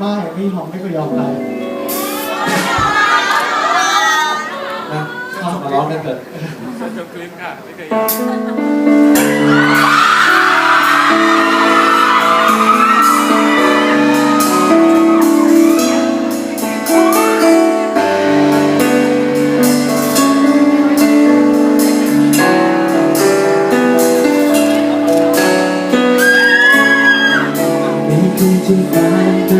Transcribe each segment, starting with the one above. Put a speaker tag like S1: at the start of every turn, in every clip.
S1: ไม่พี่หอมไม่เคยยอมใคร
S2: นะข้าม
S3: มา
S2: ร้องได้เกิดจบคลิปค่ะ ไม่เคยที่ฝัน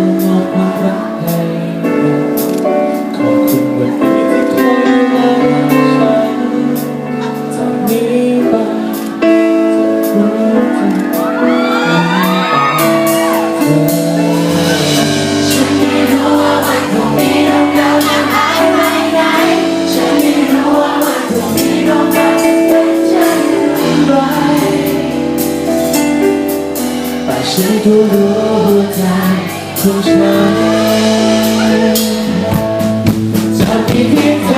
S2: ฉันก็รู้หัวใจของฉันจะมีเพียง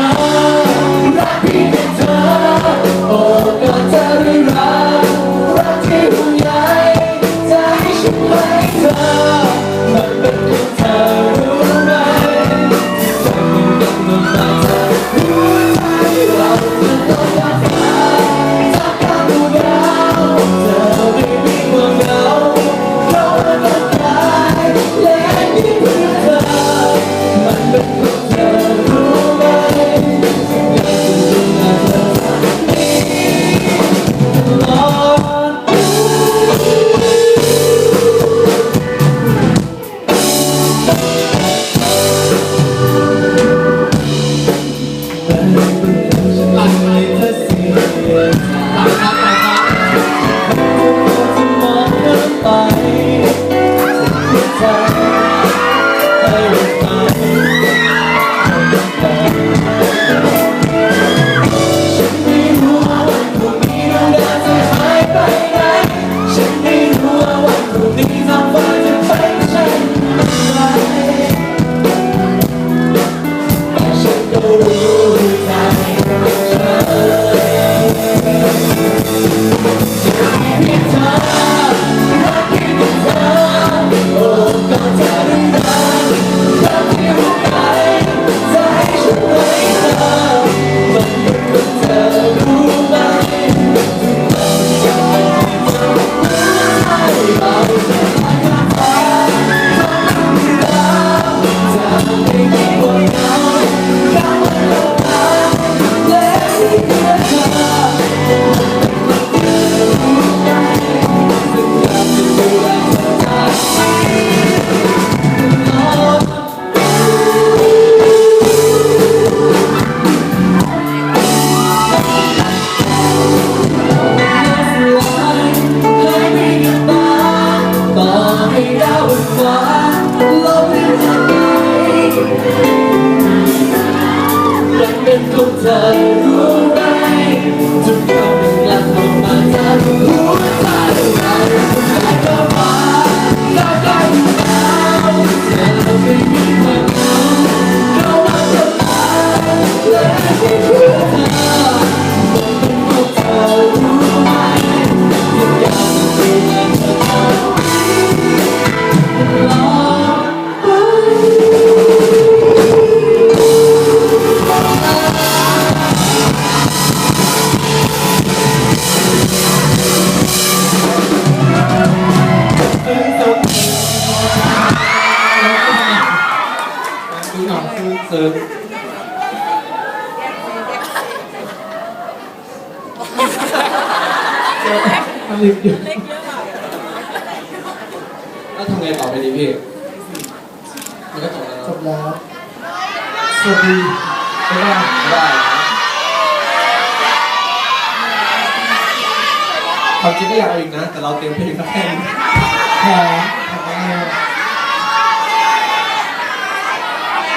S2: ของเธอ มันล็กเยอะแล้วทำไงต่อไปดีพี่ มันก็จบแล้ว
S1: จบแล้วสวัสดีบ๊ายบ้ยบ๊าย
S2: บาความจริงก็อยากอีกนะ แต่เราเตรียมเพลงแล้
S1: วแค่